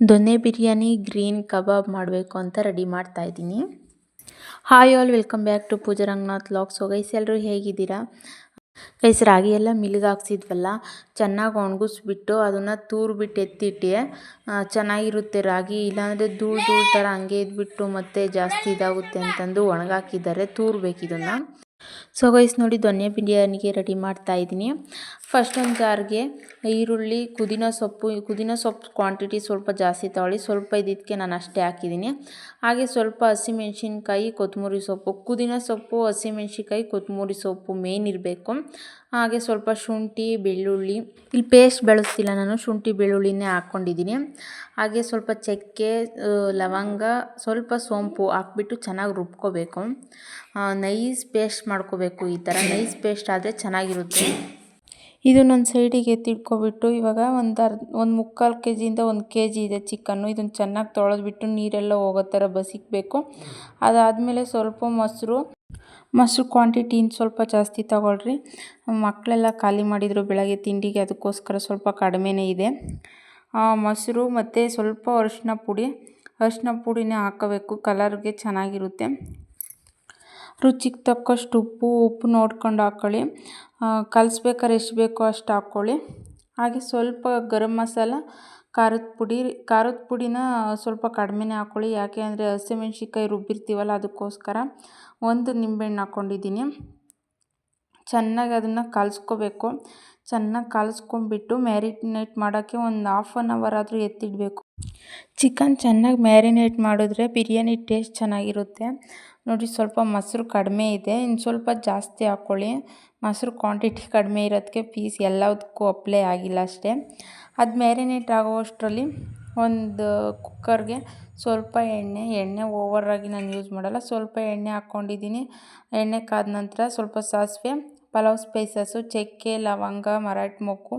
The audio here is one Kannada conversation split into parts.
ದೊನ್ನೆ ಬಿರಿಯಾನಿ ಗ್ರೀನ್ ಕಬಾಬ್ ಮಾಡಬೇಕು ಅಂತ ರೆಡಿ ಮಾಡ್ತಾ ಇದ್ದೀನಿ. Hi all welcome back to Pooja Ranganath logs guys ಎಲ್ಲರೂ ಹೇಗಿದ್ದೀರಾ? ಗೈಸ್ ರಾಗಿ ಎಲ್ಲ ಮಿಲ್ಗೆ ಹಾಕ್ಸಿದ್ವಲ್ಲ, ಚೆನ್ನಾಗಿ ಒಣಗಿಸ್ಬಿಟ್ಟು ಅದನ್ನು ತೂರ್ಬಿಟ್ಟು ಎತ್ತಿಟ್ಟೆ. ಚೆನ್ನಾಗಿರುತ್ತೆ ರಾಗಿ, ಇಲ್ಲಾಂದರೆ ಧೂಳು ಧೂಳು ಥರ ಹಂಗೆ ಇದ್ಬಿಟ್ಟು ಮತ್ತೆ ಜಾಸ್ತಿ ಇದಾಗುತ್ತೆ ಅಂತಂದು ಒಣಗಾಕಿದ್ದಾರೆ, ತೂರ್ಬೇಕು ಇದನ್ನು. ಸೊ ಗೈಸ್ ನೋಡಿ ದೊನ್ನೆ ಬಿರಿಯಾನಿಗೆ ರೆಡಿ ಮಾಡ್ತಾ ಇದ್ದೀನಿ. ಫಸ್ಟ್ ಒಂದು ಜಾರ್ಗೆ ಈರುಳ್ಳಿ ಕುದಿನ ಸೊಪ್ಪು ಕುದಿನ ಸೊಪ್ಪು ಕ್ವಾಂಟಿಟಿ ಸ್ವಲ್ಪ ಜಾಸ್ತಿ ತಗೊಳ್ಳಿ. ಸ್ವಲ್ಪ ಇದ್ದಿದ್ದಕ್ಕೆ ನಾನು ಅಷ್ಟೇ ಹಾಕಿದ್ದೀನಿ. ಹಾಗೆ ಸ್ವಲ್ಪ ಹಸಿಮೆಣ್ಸಿನ್ಕಾಯಿ, ಕೊತ್ತಂಬರಿ ಸೊಪ್ಪು ಕುದಿನ ಸೊಪ್ಪು, ಹಸಿಮೆಣ್ಸಿನ್ಕಾಯಿ, ಕೊತ್ತಂಬರಿ ಸೊಪ್ಪು ಮೇನ್ ಇರಬೇಕು. ಹಾಗೆ ಸ್ವಲ್ಪ ಶುಂಠಿ, ಬೆಳ್ಳುಳ್ಳಿ. ಇಲ್ಲಿ ಪೇಸ್ಟ್ ಬೆಳೆಸ್ತಿಲ್ಲ ನಾನು, ಶುಂಠಿ, ಬೆಳ್ಳುಳ್ಳಿನೇ ಹಾಕ್ಕೊಂಡಿದ್ದೀನಿ. ಹಾಗೆ ಸ್ವಲ್ಪ ಚಕ್ಕೆ ಲವಂಗ, ಸ್ವಲ್ಪ ಸೋಂಪು ಹಾಕ್ಬಿಟ್ಟು ಚೆನ್ನಾಗಿ ರುಬ್ಕೋಬೇಕು. ನೈಸ್ ಪೇಸ್ಟ್ ಮಾಡ್ಕೋಬೇಕು ಈ ಥರ. ನೈಸ್ ಪೇಸ್ಟ್ ಆದರೆ ಚೆನ್ನಾಗಿರುತ್ತೆ. ಇದನ್ನೊಂದು ಸೈಡಿಗೆ ಎತ್ತಿಟ್ಕೊಬಿಟ್ಟು ಇವಾಗ ಒಂದು ಅರ್ಧ, ಒಂದು ಮುಕ್ಕಾಲು ಕೆ ಜಿಯಿಂದ ಒಂದು ಕೆ ಜಿ ಇದೆ ಚಿಕನ್ನು. ಇದನ್ನು ಚೆನ್ನಾಗಿ ತೊಳೆದ್ಬಿಟ್ಟು ನೀರೆಲ್ಲ ಹೋಗೋ ಥರ ಬಸಿಕಬೇಕು. ಅದಾದಮೇಲೆ ಸ್ವಲ್ಪ ಮೊಸರು ಮೊಸರು ಕ್ವಾಂಟಿಟಿ ಇನ್ನು ಸ್ವಲ್ಪ ಜಾಸ್ತಿ ತಗೊಳ್ರಿ. ಮಕ್ಕಳೆಲ್ಲ ಖಾಲಿ ಮಾಡಿದರು ಬೆಳಗ್ಗೆ ತಿಂಡಿಗೆ, ಅದಕ್ಕೋಸ್ಕರ ಸ್ವಲ್ಪ ಕಡಿಮೆನೇ ಇದೆ. ಮೊಸರು ಮತ್ತು ಸ್ವಲ್ಪ ಅರಿಶಿನ ಪುಡಿ, ಅರಿಶಿನ ಪುಡಿನೇ ಹಾಕಬೇಕು. ಕಲರ್ಗೆ ಚೆನ್ನಾಗಿರುತ್ತೆ. ರುಚಿಗೆ ತಕ್ಕಷ್ಟು ಉಪ್ಪು ಉಪ್ಪು ನೋಡ್ಕೊಂಡು ಹಾಕ್ಕೊಳ್ಳಿ ಆ, ಕಲಿಸ್ಬೇಕಾದ್ರೆ ಎಷ್ಟು ಬೇಕೋ ಅಷ್ಟು ಹಾಕ್ಕೊಳ್ಳಿ. ಹಾಗೆ ಸ್ವಲ್ಪ ಗರಂ ಮಸಾಲ ಖಾರದ ಪುಡಿ ಖಾರದ ಪುಡಿನ ಸ್ವಲ್ಪ ಕಡಿಮೆನೇ ಹಾಕ್ಕೊಳ್ಳಿ. ಯಾಕೆ ಅಂದರೆ ಹಸಿಮೆಣ್ಸಿನ್ಕಾಯಿ ರುಬ್ಬಿರ್ತೀವಲ್ಲ ಅದಕ್ಕೋಸ್ಕರ ಒಂದು ನಿಂಬೆಹಣ್ಣು ಹಾಕ್ಕೊಂಡಿದ್ದೀನಿ. ಚೆನ್ನಾಗಿ ಅದನ್ನು ಕಲಿಸ್ಕೋಬೇಕು. ಚೆನ್ನಾಗಿ ಕಲಸ್ಕೊಂಡ್ಬಿಟ್ಟು ಮ್ಯಾರಿನೇಟ್ ಮಾಡೋಕ್ಕೆ ಒಂದು ಹಾಫ್ ಆನ್ ಅವರ್ ಆದರೂ ಎತ್ತಿಡಬೇಕು. ಚಿಕನ್ ಚೆನ್ನಾಗಿ ಮ್ಯಾರಿನೇಟ್ ಮಾಡಿದ್ರೆ ಬಿರಿಯಾನಿ ಟೇಸ್ಟ್ ಚೆನ್ನಾಗಿರುತ್ತೆ. ನೋಡಿ ಸ್ವಲ್ಪ ಮೊಸರು ಕಡಿಮೆ ಇದೆ. ಇನ್ನು ಸ್ವಲ್ಪ ಜಾಸ್ತಿ ಹಾಕ್ಕೊಳ್ಳಿ ಮೊಸರು ಕ್ವಾಂಟಿಟಿ ಕಡಿಮೆ ಇರೋದಕ್ಕೆ ಪೀಸ್ ಎಲ್ಲದಕ್ಕೂ ಅಪ್ಲೈ ಆಗಿಲ್ಲ ಅಷ್ಟೇ. ಅದು ಮ್ಯಾರಿನೇಟ್ ಆಗೋವಷ್ಟರಲ್ಲಿ ಒಂದು ಕುಕ್ಕರ್ಗೆ ಸ್ವಲ್ಪ ಎಣ್ಣೆ ಎಣ್ಣೆ ಓವರಾಗಿ ನಾನು ಯೂಸ್ ಮಾಡಲ್ಲ. ಸ್ವಲ್ಪ ಎಣ್ಣೆ ಹಾಕ್ಕೊಂಡಿದ್ದೀನಿ. ಎಣ್ಣೆ ಕಾದ ನಂತರ ಸ್ವಲ್ಪ ಸಾಸಿವೆ ಪಲಾವ್ ಸ್ಪೈಸಸ್ಸು, ಚಕ್ಕೆ, ಲವಂಗ, ಮರಾಠಿ ಮೊಕ್ಕು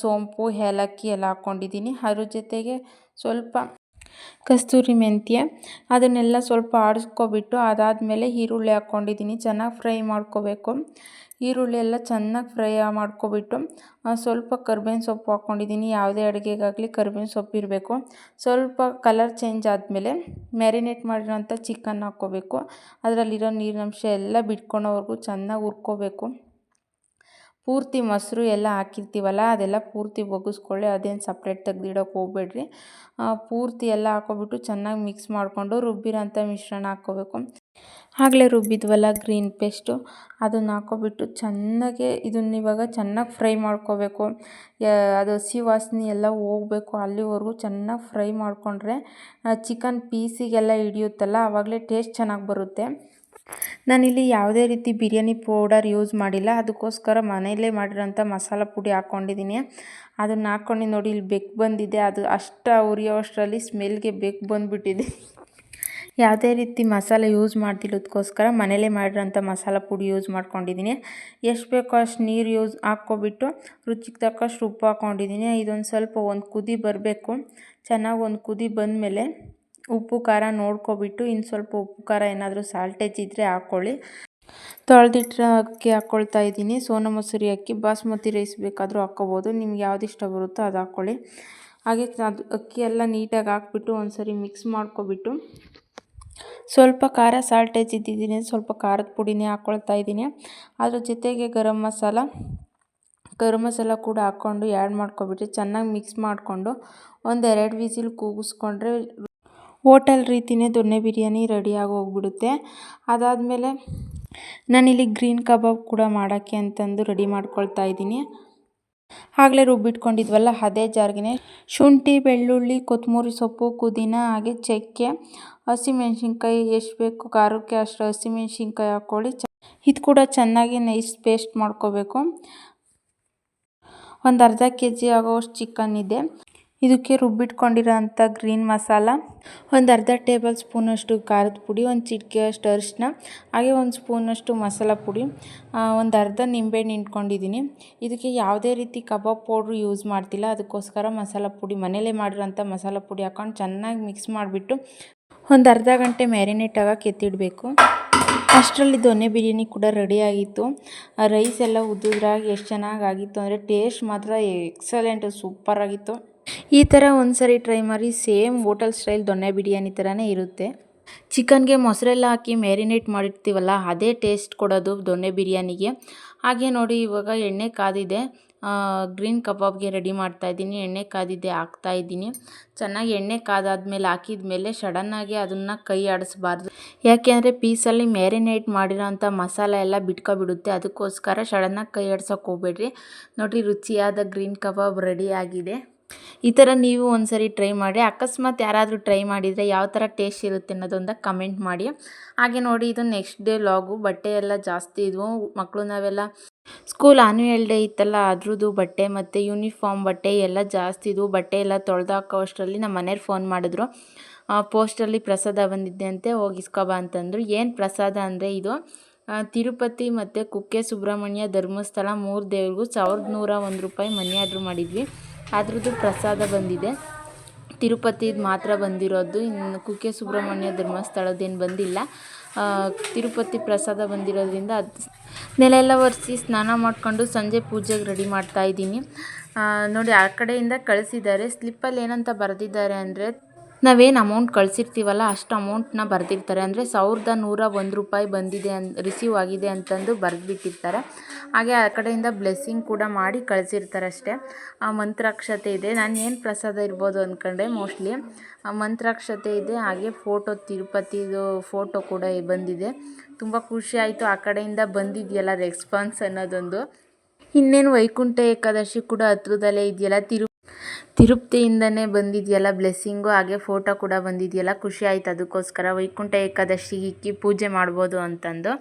ಸೋಂಪು, ಏಲಕ್ಕಿ ಎಲ್ಲ ಹಾಕ್ಕೊಂಡಿದ್ದೀನಿ. ಅದ್ರ ಜೊತೆಗೆ ಸ್ವಲ್ಪ ಕಸ್ತೂರಿ ಮೆಂತ್ಯ, ಅದನ್ನೆಲ್ಲ ಸ್ವಲ್ಪ ಆಡಿಸ್ಕೊಬಿಟ್ಟು ಅದಾದಮೇಲೆ ಈರುಳ್ಳಿ ಹಾಕ್ಕೊಂಡಿದ್ದೀನಿ. ಚೆನ್ನಾಗಿ ಫ್ರೈ ಮಾಡ್ಕೋಬೇಕು. ಈರುಳ್ಳಿ ಎಲ್ಲ ಚೆನ್ನಾಗಿ ಫ್ರೈ ಮಾಡ್ಕೊಬಿಟ್ಟು ಸ್ವಲ್ಪ ಕರ್ಬೇವಿನ ಸೊಪ್ಪು ಹಾಕ್ಕೊಂಡಿದ್ದೀನಿ. ಯಾವುದೇ ಅಡುಗೆಗಾಗಲಿ ಕರ್ಬೇವಿನ ಸೊಪ್ಪು ಇರಬೇಕು. ಸ್ವಲ್ಪ ಕಲರ್ ಚೇಂಜ್ ಆದಮೇಲೆ ಮ್ಯಾರಿನೇಟ್ ಮಾಡಿರೋಂಥ ಚಿಕನ್ ಹಾಕ್ಕೋಬೇಕು. ಅದರಲ್ಲಿರೋ ನೀರಿನಂಶ ಎಲ್ಲ ಬಿಟ್ಕೊಳೋವರೆಗೂ ಚೆನ್ನಾಗಿ ಹುರ್ಕೋಬೇಕು. ಪೂರ್ತಿ ಮೊಸರು ಎಲ್ಲ ಹಾಕಿರ್ತೀವಲ್ಲ, ಅದೆಲ್ಲ ಪೂರ್ತಿ ಒಗ್ಗಿಸ್ಕೊಳ್ಳಿ ಅದೇನು ಸಪ್ರೇಟ್ ತೆಗ್ದಿಡೋಕೆ ಹೋಗ್ಬೇಡ್ರಿ. ಪೂರ್ತಿ ಎಲ್ಲ ಹಾಕ್ಕೊಬಿಟ್ಟು ಚೆನ್ನಾಗಿ ಮಿಕ್ಸ್ ಮಾಡಿಕೊಂಡು ರುಬ್ಬಿರೋಂಥ ಮಿಶ್ರಣ ಹಾಕ್ಕೋಬೇಕು. ಆಗಲೇ ರುಬ್ಬಿದ್ವಲ್ಲ ಗ್ರೀನ್ ಪೇಸ್ಟು. ಅದನ್ನು ಹಾಕೋಬಿಟ್ಟು ಚೆನ್ನಾಗೆ ಇದನ್ನ ಇವಾಗ ಚೆನ್ನಾಗಿ ಫ್ರೈ ಮಾಡ್ಕೋಬೇಕು. ಅದು ಹಸಿ ವಾಸನೆ ಎಲ್ಲ ಹೋಗಬೇಕು ಅಲ್ಲಿವರೆಗೂ ಚೆನ್ನಾಗಿ ಫ್ರೈ ಮಾಡಿಕೊಂಡ್ರೆ ಚಿಕನ್ ಪೀಸಿಗೆಲ್ಲ ಹಿಡಿಯುತ್ತಲ್ಲ ಆವಾಗಲೇ ಟೇಸ್ಟ್ ಚೆನ್ನಾಗಿ ಬರುತ್ತೆ. ನಾನಿಲ್ಲಿ ಯಾವುದೇ ರೀತಿ ಬಿರಿಯಾನಿ ಪೌಡರ್ ಯೂಸ್ ಮಾಡಿಲ್ಲ. ಅದಕ್ಕೋಸ್ಕರ ಮನೆಯಲ್ಲೇ ಮಾಡಿರೋಂಥ ಮಸಾಲ ಪುಡಿ ಹಾಕ್ಕೊಂಡಿದ್ದೀನಿ. ಅದನ್ನು ಹಾಕ್ಕೊಂಡು ನೋಡಿ, ಇಲ್ಲಿ ಬೆಕ್ಕು ಬಂದಿದೆ. ಅದು ಅಷ್ಟು ಉರಿಯೋಷ್ಟರಲ್ಲಿ ಸ್ಮೆಲ್ಗೆ ಬೆಕ್ಕು ಬಂದುಬಿಟ್ಟಿದೆ. ಯಾವುದೇ ರೀತಿ ಮಸಾಲೆ ಯೂಸ್ ಮಾಡ್ತಿರೋದಕ್ಕೋಸ್ಕರ ಮನೇಲೇ ಮಾಡಿರೋಂಥ ಮಸಾಲ ಪುಡಿ ಯೂಸ್ ಮಾಡ್ಕೊಂಡಿದ್ದೀನಿ. ಎಷ್ಟು ಬೇಕೋ ಅಷ್ಟು ನೀರು ಯೂಸ್ ಹಾಕ್ಕೊಬಿಟ್ಟು ರುಚಿಗೆ ತಕ್ಕಷ್ಟು ಉಪ್ಪು ಹಾಕ್ಕೊಂಡಿದ್ದೀನಿ. ಇದೊಂದು ಸ್ವಲ್ಪ ಒಂದು ಕುದಿ ಬರಬೇಕು. ಚೆನ್ನಾಗಿ ಒಂದು ಕುದಿ ಬಂದಮೇಲೆ ಉಪ್ಪು ಖಾರ ನೋಡ್ಕೊಬಿಟ್ಟು ಇನ್ನು ಸ್ವಲ್ಪ ಉಪ್ಪು ಖಾರ ಏನಾದರೂ ಸಾಲ್ಟೇಜ್ ಇದ್ದರೆ ಹಾಕ್ಕೊಳ್ಳಿ ತೊಳೆದಿಟ್ಟ ಅಕ್ಕಿ ಹಾಕ್ಕೊಳ್ತಾ ಇದ್ದೀನಿ. ಸೋನಾ ಮೊಸರಿ ಅಕ್ಕಿ, ಬಾಸ್ಮತಿ ರೈಸ್ ಬೇಕಾದರೂ ಹಾಕ್ಕೋಬೋದು. ನಿಮ್ಗೆ ಯಾವ್ದು ಇಷ್ಟ ಬರುತ್ತೋ ಅದು ಹಾಕ್ಕೊಳ್ಳಿ ಹಾಗೆ ಅದು ಅಕ್ಕಿ ಎಲ್ಲ ನೀಟಾಗಿ ಹಾಕ್ಬಿಟ್ಟು ಒಂದು ಸರಿ ಮಿಕ್ಸ್ ಮಾಡ್ಕೊಬಿಟ್ಟು ಸ್ವಲ್ಪ ಖಾರ ಸಾಲ್ಟೇಜ್ ಇದ್ದಿದ್ದೀನಿ, ಸ್ವಲ್ಪ ಖಾರದ ಪುಡಿನೇ ಹಾಕ್ಕೊಳ್ತಾ ಇದ್ದೀನಿ. ಅದ್ರ ಜೊತೆಗೆ ಗರಂ ಮಸಾಲ ಗರಂ ಮಸಾಲ ಕೂಡ ಹಾಕ್ಕೊಂಡು ಆ್ಯಡ್ ಮಾಡ್ಕೊಬಿಟ್ಟು ಚೆನ್ನಾಗಿ ಮಿಕ್ಸ್ ಮಾಡಿಕೊಂಡು ಒಂದೆರಡು ವಿಸಿಲ್ ಕೂಗಿಸ್ಕೊಂಡ್ರೆ ಹೋಟೆಲ್ ರೀತಿಯೇ ದೊನ್ನೆ ಬಿರಿಯಾನಿ ರೆಡಿಯಾಗಿ ಹೋಗ್ಬಿಡುತ್ತೆ. ಅದಾದಮೇಲೆ ನಾನಿಲ್ಲಿ ಗ್ರೀನ್ ಕಬಾಬ್ ಕೂಡ ಮಾಡೋಕ್ಕೆ ಅಂತಂದು ರೆಡಿ ಮಾಡ್ಕೊಳ್ತಾ ಇದ್ದೀನಿ. ಆಗಲೇ ರುಬ್ಬಿಟ್ಕೊಂಡಿದ್ವಲ್ಲ, ಅದೇ ಜಾರ್ಗೆ ಶುಂಠಿ, ಬೆಳ್ಳುಳ್ಳಿ ಕೊತ್ತಂಬರಿ ಸೊಪ್ಪು, ಪುದೀನ, ಹಾಗೆ ಚಕ್ಕೆ, ಹಸಿಮೆಣ್ಸಿನ್ಕಾಯಿ ಎಷ್ಟು ಬೇಕು, ಖಾರಕ್ಕೆ ಅಷ್ಟು ಹಸಿಮೆಣ್ಸಿನ್ಕಾಯಿ ಹಾಕ್ಕೊಳ್ಳಿ. ಇದು ಕೂಡ ಚೆನ್ನಾಗಿ ನೈಸ್ ಪೇಸ್ಟ್ ಮಾಡ್ಕೋಬೇಕು. ಒಂದು ಅರ್ಧ ಕೆ ಜಿ ಆಗೋಷ್ಟು ಚಿಕನ್ ಇದೆ. ಇದಕ್ಕೆ ರುಬ್ಬಿಟ್ಕೊಂಡಿರೋಂಥ ಗ್ರೀನ್ ಮಸಾಲ, ಒಂದು ಅರ್ಧ ಟೇಬಲ್ ಸ್ಪೂನಷ್ಟು ಖಾರದ ಪುಡಿ, ಒಂದು ಚಿಟಿಕೆಯಷ್ಟು ಅರಿಶಿನ ಹಾಗೆ ಒಂದು ಸ್ಪೂನಷ್ಟು ಮಸಾಲ ಪುಡಿ ಒಂದು ಅರ್ಧ ನಿಂಬೆಹಣ್ಣು ಹಿಂಡ್ಕೊಂಡಿದ್ದೀನಿ ಇದಕ್ಕೆ ಯಾವುದೇ ರೀತಿ ಕಬಾಬ್ ಪೌಡ್ರು ಯೂಸ್ ಮಾಡ್ತಿಲ್ಲ. ಅದಕ್ಕೋಸ್ಕರ ಮಸಾಲ ಪುಡಿ, ಮನೇಲೇ ಮಾಡಿರೋಂಥ ಮಸಾಲ ಪುಡಿ ಹಾಕೊಂಡು ಚೆನ್ನಾಗಿ ಮಿಕ್ಸ್ ಮಾಡಿಬಿಟ್ಟು ಒಂದು ಅರ್ಧ ಗಂಟೆ ಮ್ಯಾರಿನೇಟ್ ಆಗಕ್ಕೆ ಎತ್ತಿಡಬೇಕು. ಅಷ್ಟರಲ್ಲಿ ದೊನ್ನೆ ಬಿರಿಯಾನಿ ಕೂಡ ರೆಡಿಯಾಗಿತ್ತು ರೈಸ್ ಎಲ್ಲ ಉದ್ದುದ್ರಾಗಿ ಎಷ್ಟು ಚೆನ್ನಾಗಿ ಆಗಿತ್ತು ಅಂದರೆ ಟೇಸ್ಟ್ ಮಾತ್ರ ಎಕ್ಸಲೆಂಟ್, ಸೂಪರ್ ಆಗಿತ್ತು. ಈ ಥರ ಒಂದು ಸರಿ ಟ್ರೈ ಮಾಡಿ, ಸೇಮ್ ಹೋಟೆಲ್ ಸ್ಟೈಲ್ ದೊಣ್ಣೆ ಬಿರಿಯಾನಿ ಥರನೇ ಇರುತ್ತೆ. ಚಿಕನ್ಗೆ ಮೊಸರೆಲ್ಲ ಹಾಕಿ ಮ್ಯಾರಿನೇಟ್ ಮಾಡಿರ್ತೀವಲ್ಲ, ಅದೇ ಟೇಸ್ಟ್ ಕೊಡೋದು ದೊಣ್ಣೆ ಬಿರಿಯಾನಿಗೆ. ಹಾಗೆ ನೋಡಿ, ಇವಾಗ ಎಣ್ಣೆ ಕಾದಿದೆ. ಗ್ರೀನ್ ಕಬಾಬ್ಗೆ ರೆಡಿ ಮಾಡ್ತಾ ಇದ್ದೀನಿ. ಎಣ್ಣೆ ಕಾದಿದೆ, ಹಾಕ್ತಾ ಇದ್ದೀನಿ. ಚೆನ್ನಾಗಿ ಎಣ್ಣೆ ಕಾದಾದ್ಮೇಲೆ ಹಾಕಿದ ಮೇಲೆ ಸಡನ್ನಾಗಿ ಅದನ್ನು ಕೈ ಆಡಿಸ್ಬಾರ್ದು. ಯಾಕೆಂದರೆ ಪೀಸಲ್ಲಿ ಮ್ಯಾರಿನೇಟ್ ಮಾಡಿರೋಂಥ ಮಸಾಲೆ ಎಲ್ಲ ಬಿಟ್ಕೊಬಿಡುತ್ತೆ. ಅದಕ್ಕೋಸ್ಕರ ಸಡನ್ನಾಗಿ ಕೈ ಆಡ್ಸೋಕೆ ಹೋಗ್ಬೇಡ್ರಿ. ನೋಡಿರಿ, ರುಚಿಯಾದ ಗ್ರೀನ್ ಕಬಾಬ್ ರೆಡಿ ಆಗಿದೆ. ಈ ಥರ ನೀವು ಒಂದ್ಸರಿ ಟ್ರೈ ಮಾಡಿ, ಅಕಸ್ಮಾತ್ ಯಾರಾದರೂ ಟ್ರೈ ಮಾಡಿದರೆ ಯಾವ ಥರ ಟೇಸ್ಟ್ ಇರುತ್ತೆ ಅನ್ನೋದೊಂದು ಕಮೆಂಟ್ ಮಾಡಿ. ಹಾಗೆ ನೋಡಿ, ಇದು ನೆಕ್ಸ್ಟ್ ಡೇ ಲಾಗು ಬಟ್ಟೆ ಎಲ್ಲ ಜಾಸ್ತಿ ಇದ್ವು. ಮಕ್ಕಳು ನಾವೆಲ್ಲ ಸ್ಕೂಲ್ ಆ್ಯನ್ಯುಯಲ್ ಡೇ ಇತ್ತಲ್ಲ, ಅದ್ರದ್ದು ಬಟ್ಟೆ ಮತ್ತು ಯೂನಿಫಾರ್ಮ್ ಬಟ್ಟೆ ಎಲ್ಲ ಜಾಸ್ತಿ ಇದ್ವು. ಬಟ್ಟೆ ಎಲ್ಲ ತೊಳೆದಾಕೋ ಅಷ್ಟರಲ್ಲಿ ನಮ್ಮ ಮನೆಯವ್ರು ಫೋನ್ ಮಾಡಿದ್ರು. ಪೋಸ್ಟಲ್ಲಿ ಪ್ರಸಾದ ಬಂದಿದ್ದೆ ಅಂತೆ ಹೋಗಿ ಇಸ್ಕೊಬಾ ಅಂತಂದರು. ಏನು ಪ್ರಸಾದ ಅಂದರೆ ಇದು ತಿರುಪತಿ ಮತ್ತು ಕುಕ್ಕೆ ಸುಬ್ರಹ್ಮಣ್ಯ ಧರ್ಮಸ್ಥಳ ಮೂರು ದೇವ್ರಿಗೂ ಸಾವಿರದ ನೂರ ಒಂದು ರೂಪಾಯಿ ಮನಿ ಆರ್ಡ್ರ್ ಮಾಡಿದ್ವಿ. ಅದ್ರದ್ದು ಪ್ರಸಾದ ಬಂದಿದೆ. ತಿರುಪತಿದು ಮಾತ್ರ ಬಂದಿರೋದು. ಇನ್ನು ಕುಕ್ಕೆ ಸುಬ್ರಹ್ಮಣ್ಯ ಧರ್ಮಸ್ಥಳದ್ದೇನು ಬಂದಿಲ್ಲ. ತಿರುಪತಿ ಪ್ರಸಾದ ಬಂದಿರೋದ್ರಿಂದ ಅದು ನೆಲ ಎಲ್ಲ ಒರೆಸಿ ಸ್ನಾನ ಮಾಡಿಕೊಂಡು ಸಂಜೆ ಪೂಜೆಗೆ ರೆಡಿ ಮಾಡ್ತಾ ಇದ್ದೀನಿ. ನೋಡಿ ಆ ಕಡೆಯಿಂದ ಕಳಿಸಿದ್ದಾರೆ. ಸ್ಲಿಪ್ಪಲ್ಲಿ ಏನಂತ ಬರೆದಿದ್ದಾರೆ ಅಂದರೆ ನಾವೇನು ಅಮೌಂಟ್ ಕಳಿಸಿರ್ತೀವಲ್ಲ, ಅಷ್ಟು ಅಮೌಂಟ್ನ ಬರೆದಿರ್ತಾರೆ. ಅಂದರೆ ಸಾವಿರದ ನೂರ ಒಂದು ರೂಪಾಯಿ ಬಂದಿದೆ ಅನ್ ರಿಸೀವ್ ಆಗಿದೆ ಅಂತಂದು ಬರೆದ್ಬಿಟ್ಟಿರ್ತಾರೆ. ಹಾಗೆ ಆ ಕಡೆಯಿಂದ ಬ್ಲೆಸ್ಸಿಂಗ್ ಕೂಡ ಮಾಡಿ ಕಳಿಸಿರ್ತಾರೆ ಅಷ್ಟೇ. ಆ ಮಂತ್ರಾಕ್ಷತೆ ಇದೆ. ನಾನು ಏನು ಪ್ರಸಾದ ಇರ್ಬೋದು ಅಂದ್ಕೊಂಡೆ ಮೋಸ್ಟ್ಲಿ ಆ ಮಂತ್ರಾಕ್ಷತೆ ಇದೆ. ಹಾಗೆ ಫೋಟೋ ತಿರುಪತಿದು ಫೋಟೋ ಕೂಡ ಬಂದಿದೆ. ತುಂಬ ಖುಷಿ ಆಯಿತು. ಆ ಕಡೆಯಿಂದ ಬಂದಿದೆಯಲ್ಲ ರೆಸ್ಪಾನ್ಸ್ ಅನ್ನೋದೊಂದು. ಇನ್ನೇನು ವೈಕುಂಠ ಏಕಾದಶಿ ಕೂಡ ಹತ್ರದಲ್ಲೇ ಇದೆಯಲ್ಲ, ತಿರು ತಿರುಪ್ತಿಯಿಂದನೇ ಬಂದಿದೆಯಲ್ಲ ಬ್ಲೆಸ್ಸಿಂಗು ಹಾಗೆ ಫೋಟೋ ಕೂಡ ಬಂದಿದೆಯಲ್ಲ ಖುಷಿ ಆಯ್ತು ಅದಕ್ಕೋಸ್ಕರ. ವೈಕುಂಠ ಏಕಾದಶಿ ಇಕ್ಕಿ ಪೂಜೆ ಮಾಡ್ಬೋದು ಅಂತಂದು.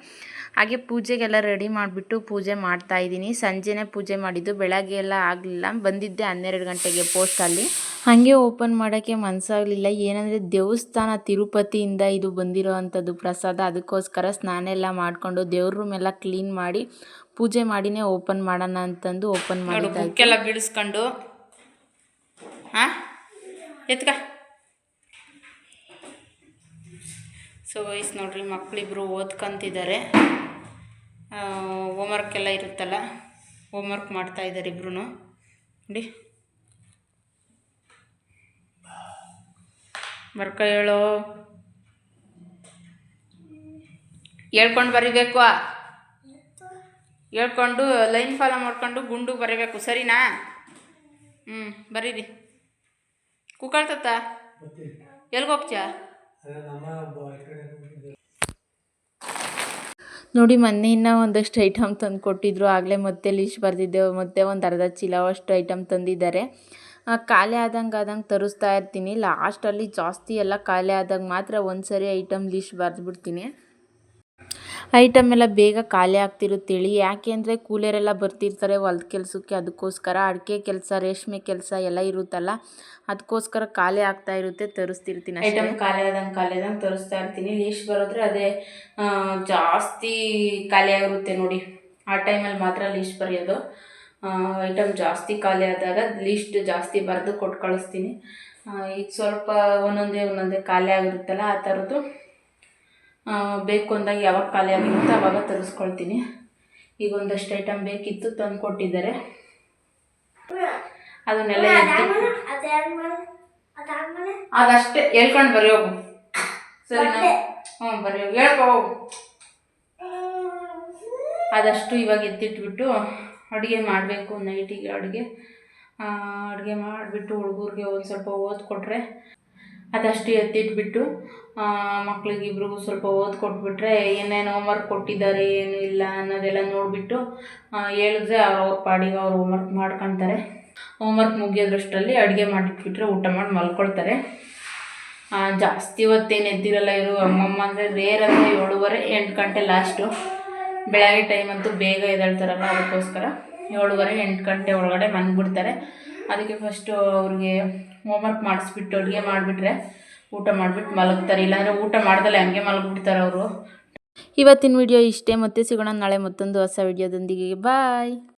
ಹಾಗೆ ಪೂಜೆಗೆಲ್ಲ ರೆಡಿ ಮಾಡಿಬಿಟ್ಟು ಪೂಜೆ ಮಾಡ್ತಾ ಇದ್ದೀನಿ. ಸಂಜೆನೇ ಪೂಜೆ ಮಾಡಿದ್ದು ಬೆಳಗ್ಗೆ ಎಲ್ಲ ಆಗಲಿಲ್ಲ. ಬಂದಿದ್ದೆ ಹನ್ನೆರಡು ಗಂಟೆಗೆ ಪೋಸ್ಟಲ್ಲಿ ಹಾಗೆ ಓಪನ್ ಮಾಡೋಕ್ಕೆ ಮನಸ್ಸಾಗಲಿಲ್ಲ ಏನಂದರೆ ದೇವಸ್ಥಾನ ತಿರುಪತಿಯಿಂದ ಇದು ಬಂದಿರೋ ಅಂಥದ್ದು ಪ್ರಸಾದ. ಅದಕ್ಕೋಸ್ಕರ ಸ್ನಾನ ಎಲ್ಲ ಮಾಡಿಕೊಂಡು ದೇವ್ರ ರೂಮ್ ಎಲ್ಲ ಕ್ಲೀನ್ ಮಾಡಿ ಪೂಜೆ ಮಾಡಿನೇ ಓಪನ್ ಮಾಡೋಣ ಅಂತಂದು ಓಪನ್ ಮಾಡಿದ್ದೆಲ್ಲ ಬಿಡಿಸ್ಕೊಂಡು ಹಾಂ ಎತ್ಕ. ಸೊ ವಯಸ್ಸು ನೋಡ್ರಿ ಮಕ್ಕಳಿಬ್ರು ಓದ್ಕೊಂತಿದ್ದಾರೆ ಹೋಮ್ವರ್ಕ್ ಎಲ್ಲ ಇರುತ್ತಲ್ಲ ಹೋಮ್ವರ್ಕ್ ಮಾಡ್ತಾಯಿದ್ದಾರೆ ಇಬ್ರು ನೋಡಿ. ಬರ್ಕ ಹೇಳೋ. ಹೇಳ್ಕೊಂಡು ಬರಿಬೇಕು. ಹೇಳ್ಕೊಂಡು ಲೈನ್ ಫಾಲೋ ಮಾಡ್ಕೊಂಡು ಗುಂಡು ಬರೀಬೇಕು, ಸರಿನಾ? ಹ್ಞೂ ಬರೀರಿ. ಕುಕ್ಕಳ್ತತ್ತ ಎಲ್ಗೋಗ್ಚಾ ನೋಡಿ ಮೊನ್ನೆ ಇನ್ನೂ ಒಂದಷ್ಟು ಐಟಮ್ ತಂದು ಕೊಟ್ಟಿದ್ರು. ಆಗಲೇ ಮತ್ತೆ ಲಿಸ್ಟ್ ಬರೆದಿದ್ದೆವು. ಮತ್ತೆ ಒಂದು ಅರ್ಧ ಚೀಲವಷ್ಟು ಐಟಮ್ ತಂದಿದ್ದಾರೆ. ಖಾಲಿ ಆದಂಗೆ ಆದಂಗೆ ತರಿಸ್ತಾ ಇರ್ತೀನಿ. ಲಾಸ್ಟಲ್ಲಿ ಜಾಸ್ತಿ ಎಲ್ಲ ಖಾಲಿ ಆದಾಗ ಮಾತ್ರ ಒಂದು ಸರಿ ಐಟಮ್ ಲಿಸ್ಟ್ ಬರೆದ್ಬಿಡ್ತೀನಿ. ಐಟಮ್ ಎಲ್ಲ ಬೇಗ ಖಾಲಿ ಆಗ್ತಿರುತ್ತೇಳಿ ಯಾಕೆ ಅಂದರೆ ಕೂಲಿಯರೆಲ್ಲ ಬರ್ತಿರ್ತಾರೆ ಹೊಲ್ದ ಕೆಲಸಕ್ಕೆ. ಅದಕ್ಕೋಸ್ಕರ ಅಡಿಕೆ ಕೆಲಸ, ರೇಷ್ಮೆ ಕೆಲಸ ಎಲ್ಲ ಇರುತ್ತಲ್ಲ, ಅದಕ್ಕೋಸ್ಕರ ಖಾಲಿ ಆಗ್ತಾ ಇರುತ್ತೆ. ತರಿಸ್ತಿರ್ತೀನಿ ಐಟಮ್ ಖಾಲಿ ಆದಂಗೆ ಖಾಲಿ ಆದಂಗೆ ತರಿಸ್ತಾ ಇರ್ತೀನಿ. ಲೀಸ್ಟ್ ಬರೋದ್ರೆ ಅದೇ ಜಾಸ್ತಿ ಖಾಲಿ ಆಗಿರುತ್ತೆ ನೋಡಿ. ಆ ಟೈಮಲ್ಲಿ ಮಾತ್ರ ಲೀಸ್ಟ್ ಬರೆಯೋದು. ಐಟಮ್ ಜಾಸ್ತಿ ಖಾಲಿ ಆದಾಗ ಲೀಸ್ಟ್ ಜಾಸ್ತಿ ಬರೆದು ಕೊಟ್ಟು ಕಳಿಸ್ತೀನಿ. ಈಗ ಸ್ವಲ್ಪ ಒಂದೊಂದೇ ಒಂದೊಂದೇ ಖಾಲಿ ಆಗಿರುತ್ತಲ್ಲ ಆ ಥರದ್ದು ಬೇಕು ಅಂದಾಗ ಯಾವಾಗ ಖಾಲಿ ಆಗಿರುತ್ತೆ ಆವಾಗ ತರಿಸ್ಕೊಳ್ತೀನಿ. ಈಗ ಒಂದಷ್ಟು ಐಟಮ್ ಬೇಕಿತ್ತು ತಂದು ಕೊಟ್ಟಿದ್ದಾರೆ. ಅದನ್ನೆಲ್ಲ ಅದಷ್ಟೇ ಹೇಳ್ಕೊಂಡು ಬರೀ ಹೋಗು. ಸರಿ ಹ್ಞೂ ಬರೀ ಹೋಗು. ಹೇಳ್ಕೊ ಹೋಗು. ಅದಷ್ಟು ಇವಾಗ ಎತ್ತಿಟ್ಬಿಟ್ಟು ಅಡುಗೆ ಮಾಡಬೇಕು ನೈಟಿಗೆ ಅಡುಗೆ. ಅಡುಗೆ ಮಾಡಿಬಿಟ್ಟು ಹುಡುಗರಿಗೆ ಒಂದು ಸ್ವಲ್ಪ ಓದ್ಕೊಟ್ರೆ ಅದಷ್ಟು ಎತ್ತಿಟ್ಬಿಟ್ಟು ಮಕ್ಳಿಗೆ ಇಬ್ರಿಗೂ ಸ್ವಲ್ಪ ಓದ್ಕೊಟ್ಬಿಟ್ರೆ ಏನೇನು ಹೋಮ್ವರ್ಕ್ ಕೊಟ್ಟಿದ್ದಾರೆ, ಏನು ಇಲ್ಲ ಅನ್ನೋದೆಲ್ಲ ನೋಡಿಬಿಟ್ಟು ಹೇಳಿದ್ರೆ ಅವ್ರು ಅವ್ರ ಪಾಡಿಗೆ ಅವ್ರು ಹೋಮ್ವರ್ಕ್ ಮಾಡ್ಕೊತಾರೆ. ಹೋಮ್ವರ್ಕ್ ಮುಗಿಯೋದ್ರಷ್ಟರಲ್ಲಿ ಅಡುಗೆ ಮಾಡಿಟ್ಬಿಟ್ರೆ ಊಟ ಮಾಡಿ ಮಲ್ಕೊಳ್ತಾರೆ. ಜಾಸ್ತಿ ಹೊತ್ತೇನು ಎದ್ದಿರಲ್ಲ ಇವರು, ಅಮ್ಮಮ್ಮ ಅಂದರೆ ರೇರ್ ಅಂದರೆ ಏಳುವರೆ, ಎಂಟು ಗಂಟೆ ಲಾಸ್ಟು ಬೆಳಗ್ಗೆ ಟೈಮ್ ಅಂತೂ ಬೇಗ ಎದ್ದೇಳ್ತಾರಲ್ಲ ಅದಕ್ಕೋಸ್ಕರ ಏಳುವರೆ, ಎಂಟು ಗಂಟೆ ಒಳಗಡೆ ಮನ್ಬಿಡ್ತಾರೆ ಅದಕ್ಕೆ ಫಸ್ಟು ಅವ್ರಿಗೆ ಹೋಮ್ವರ್ಕ್ ಮಾಡಿಸ್ಬಿಟ್ಟು ಅಡುಗೆ ಮಾಡಿಬಿಟ್ರೆ ಊಟ ಮಾಡಿಬಿಟ್ಟು ಮಲಗ್ತಾರೆ. ಇಲ್ಲಾಂದರೆ ಊಟ ಮಾಡ್ದಲ್ಲೇ ಹಂಗೆ ಮಲಗಿಬಿಡ್ತಾರೆ ಅವರು. ಇವತ್ತಿನ ವಿಡಿಯೋ ಇಷ್ಟೇ. ಮತ್ತೆ ಸಿಗೋಣ ನಾಳೆ ಮತ್ತೊಂದು ಹೊಸ ವಿಡಿಯೋದೊಂದಿಗೆ ಬಾಯ್